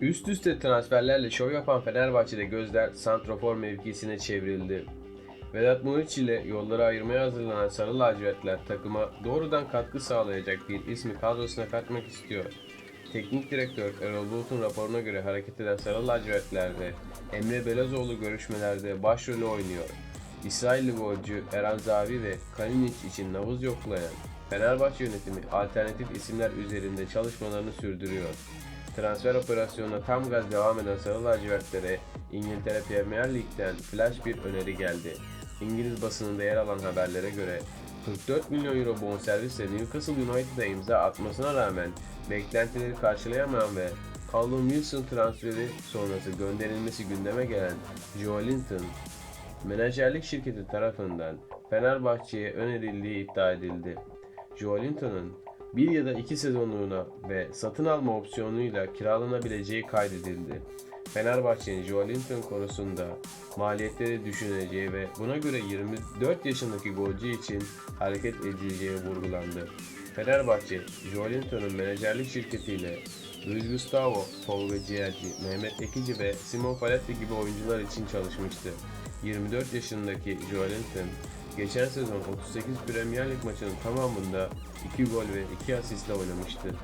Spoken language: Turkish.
Üst üste transferlerle şov yapan Fenerbahçe'de gözler santrofor mevkisine çevrildi. Vedat Muriç ile yolları ayırmaya hazırlanan Sarı Lacivertler takıma doğrudan katkı sağlayacak bir ismi kadrosuna katmak istiyor. Teknik direktör Erol Bulut'un raporuna göre hareket eden Sarı Lacivertler'de Emre Belezoğlu görüşmelerde başrolü oynuyor. İsrailli golcü Eren Zavi ve Kalinic için nabız yoklayan Fenerbahçe yönetimi alternatif isimler üzerinde çalışmalarını sürdürüyor. Transfer operasyonuna tam gaz devam eden Sarı lacivertlere İngiltere Premier Lig'den flash bir öneri geldi. İngiliz basınında yer alan haberlere göre 44 milyon euro bonservisle Newcastle United'a imza atmasına rağmen beklentileri karşılayamayan ve Callum Wilson transferi sonrası gönderilmesi gündeme gelen Joelinton, menajerlik şirketi tarafından Fenerbahçe'ye önerildiği iddia edildi. Joelinton'un 1 ya da 2 sezonluğuna ve satın alma opsiyonuyla kiralanabileceği kaydedildi. Fenerbahçe'nin Joelinton konusunda maliyetleri düşüneceği ve buna göre 24 yaşındaki golcü için hareket edileceği vurgulandı. Fenerbahçe, Joelinton'un menajerlik şirketiyle Luis Gustavo, Tolga Ciğerci, Mehmet Ekici ve Simon Paletti gibi oyuncular için çalışmıştı. 24 yaşındaki Joelinton geçen sezon 38 Premier Lig maçının tamamında 2 gol ve 2 asistle oynamıştı.